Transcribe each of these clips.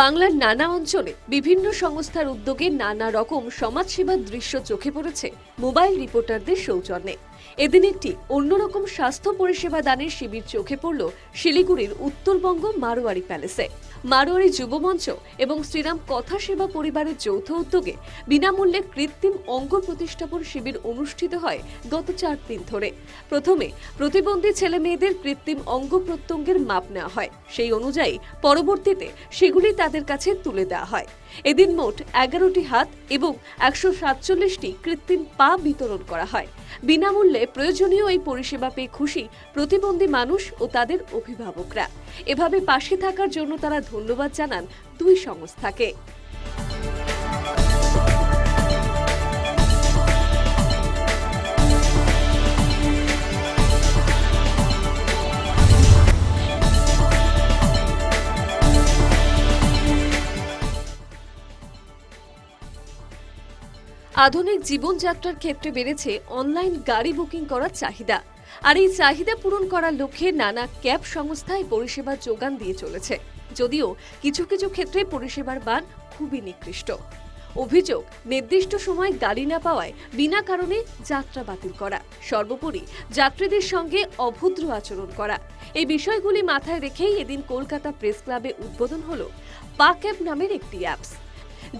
বাংলার নানা অঞ্চলে বিভিন্ন সংস্থার উদ্যোগে নানা রকম সমাজসেবার দৃশ্য চোখে পড়েছে মোবাইল রিপোর্টারদের সৌজন্যে। এদিন একটি অন্যরকম স্বাস্থ্য পরিষেবা দানের শিবির চোখে পড়ল শিলিগুড়ির উত্তরবঙ্গ মারোয়ারি প্যালেসে। মারোয়ারি যুব মঞ্চ এবং শ্রীরাম কথা সেবা পরিবারের যৌথ উদ্যোগে বিনামূল্যে কৃত্রিম অঙ্গ প্রতিষ্ঠাপন শিবির অনুষ্ঠিত হয় গত চার দিন ধরে। প্রথমে প্রতিবন্ধী ছেলে মেয়েদের কৃত্রিম অঙ্গ প্রত্যঙ্গের মাপ নেওয়া হয়। সেই অনুযায়ী পরবর্তীতে সেগুলি তাদের কাছে তুলে দেওয়া হয়। এদিন মোট এগারোটি হাত এবং একশো সাতচল্লিশটি কৃত্রিম পা বিতরণ করা হয়। বিনামূল্যে প্রয়োজনীয় এই পরিষেবা পেয়ে খুশি প্রতিবন্ধী মানুষ ও তাদের অভিভাবকরা। এভাবে পাশে থাকার জন্য তারা ধন্যবাদ জানান দুই সংস্থাকে। আধুনিক জীবনযাত্রার ক্ষেত্রে বেড়েছে অনলাইন গাড়ি বুকিং করার চাহিদা। আর এই চাহিদা পূরণ করার লক্ষ্যে নানা ক্যাব সংস্থা এই পরিষেবার যোগান দিয়ে চলেছে। যদিও কিছু কিছু ক্ষেত্রে পরিষেবার মান খুবই নিকৃষ্ট। অভিযোগ, নির্দিষ্ট সময় গাড়ি না পাওয়ায় বিনা কারণে যাত্রা বাতিল করা, সর্বোপরি যাত্রীদের সঙ্গে অভদ্র আচরণ করা। এই বিষয়গুলি মাথায় রেখেই এদিন কলকাতা প্রেস ক্লাবে উদ্বোধন হল পা ক্যাব নামের একটি অ্যাপস।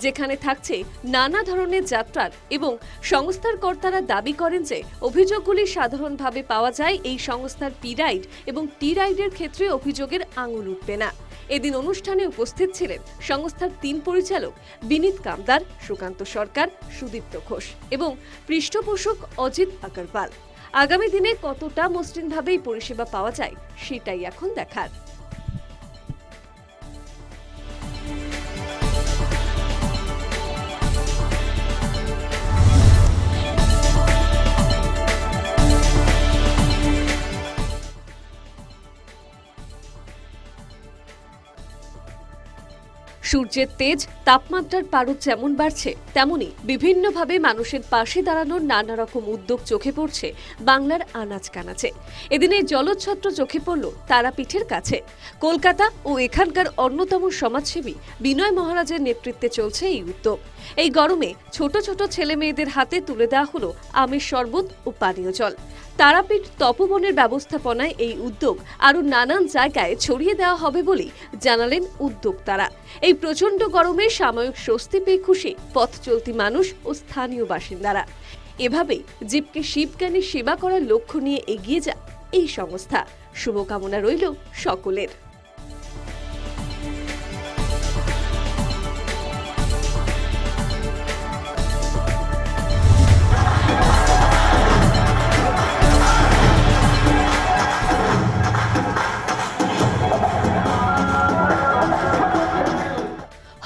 যেখানে থাকছে নানা ধরনের যাত্রার এবং সংস্থার কর্তারা দাবি করেন যে অভিযোগগুলি সাধারণভাবে পাওয়া যায় এই সংস্থার পি রাইড এবং টি রাইডের ক্ষেত্রে অভিযোগের আঙুল উঠবে না। এদিন অনুষ্ঠানে উপস্থিত ছিলেন সংস্থার তিন পরিচালক বিনীত কামদার, সুকান্ত সরকার, সুদীপ্ত ঘোষ এবং পৃষ্ঠপোষক অজিত আগরওয়াল। আগামী দিনে কতটা মসৃণভাবে এই পরিষেবা পাওয়া যায় সেটাই এখন দেখার। সূর্যের তেজ, তাপমাত্রার পারদ যেমন বাড়ছে, তেমনি বিভিন্নভাবে মানুষের পাশে দাঁড়ানোর নানা রকম উদ্যোগ চোখে পড়ছে বাংলার আনাজ কানাচে। এদিনে জলচ্ছত্র চোখে পড়ল তারাপীঠের কাছে। কলকাতা ও এখানকার অন্যতম সমাজসেবী বিনয় মহারাজের নেতৃত্বে চলছে এই উদ্যোগ। এই গরমে ছোট ছোট ছেলে মেয়েদের হাতে তুলে দেওয়া হলো আমের শরবত ও পানীয় জল। তারাপীঠ তপবনের ব্যবস্থাপনায় এই উদ্যোগ আরও নানান জায়গায় ছড়িয়ে দেওয়া হবে বলেই জানালেন উদ্যোক্তারা। এই প্রচণ্ড গরমে সাময়িক স্বস্তি পেয়ে খুশি পথ চলতি মানুষ ও স্থানীয় বাসিন্দারা। এভাবে জীবকে শিবজ্ঞানী সেবা করার লক্ষ্য নিয়ে এগিয়ে যা এই সংস্থা। শুভকামনা রইল সকলের।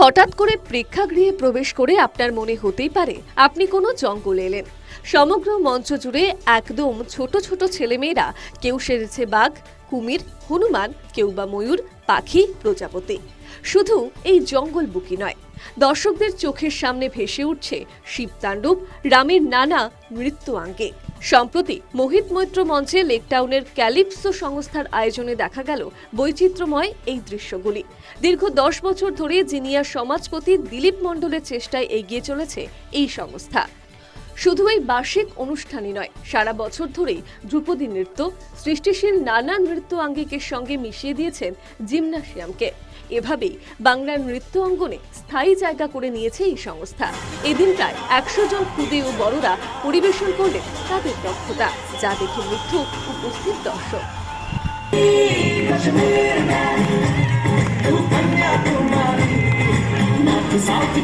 হঠাৎ করে প্রেক্ষাগৃহে প্রবেশ করে আপনার মনে হতেই পারে আপনি কোনো জঙ্গলে এলেন। সমগ্র মঞ্চ জুড়ে একদম ছোট ছোট ছেলেমেয়েরা, কেউ সেরেছে বাঘ, কুমির, হনুমান, কেউ বা ময়ূর, পাখি, প্রজাপতি। শুধু এই জঙ্গল বুকি নয়, দর্শকদের চোখের সামনে ভেসে উঠছে শিবতাণ্ডব রামের নানা নৃত্যাঙ্গে সম্প্রতি মোহিত মৈত্র মঞ্চে লেকটাউনের ক্যালিপসো সংস্থার আয়োজনে দেখা গেল বৈচিত্র্যময় এই দৃশ্যগুলি। দীর্ঘ দশ বছর ধরে জিনিয়া সমাজপতি দিলীপ মণ্ডলের চেষ্টায় এগিয়ে চলেছে এই সংস্থা। শুধু এই বার্ষিক অনুষ্ঠানই নয়, সারা বছর ধরেই ধ্রুপদী নৃত্য, সৃষ্টিশীল নানা নৃত্য আঙ্গিকের সঙ্গে মিশিয়ে দিয়েছেন জিমনাসিয়ামকে এভাবেই বাংলার নৃত্য অঙ্গনে স্থায়ী জায়গা করে নিয়েছে এই সংস্থা এদিন প্রায় একশো জন খুদে ও বড়রা পরিবেশন করলেন তাদের দক্ষতা যা দেখে মুগ্ধ উপস্থিত দর্শক साथ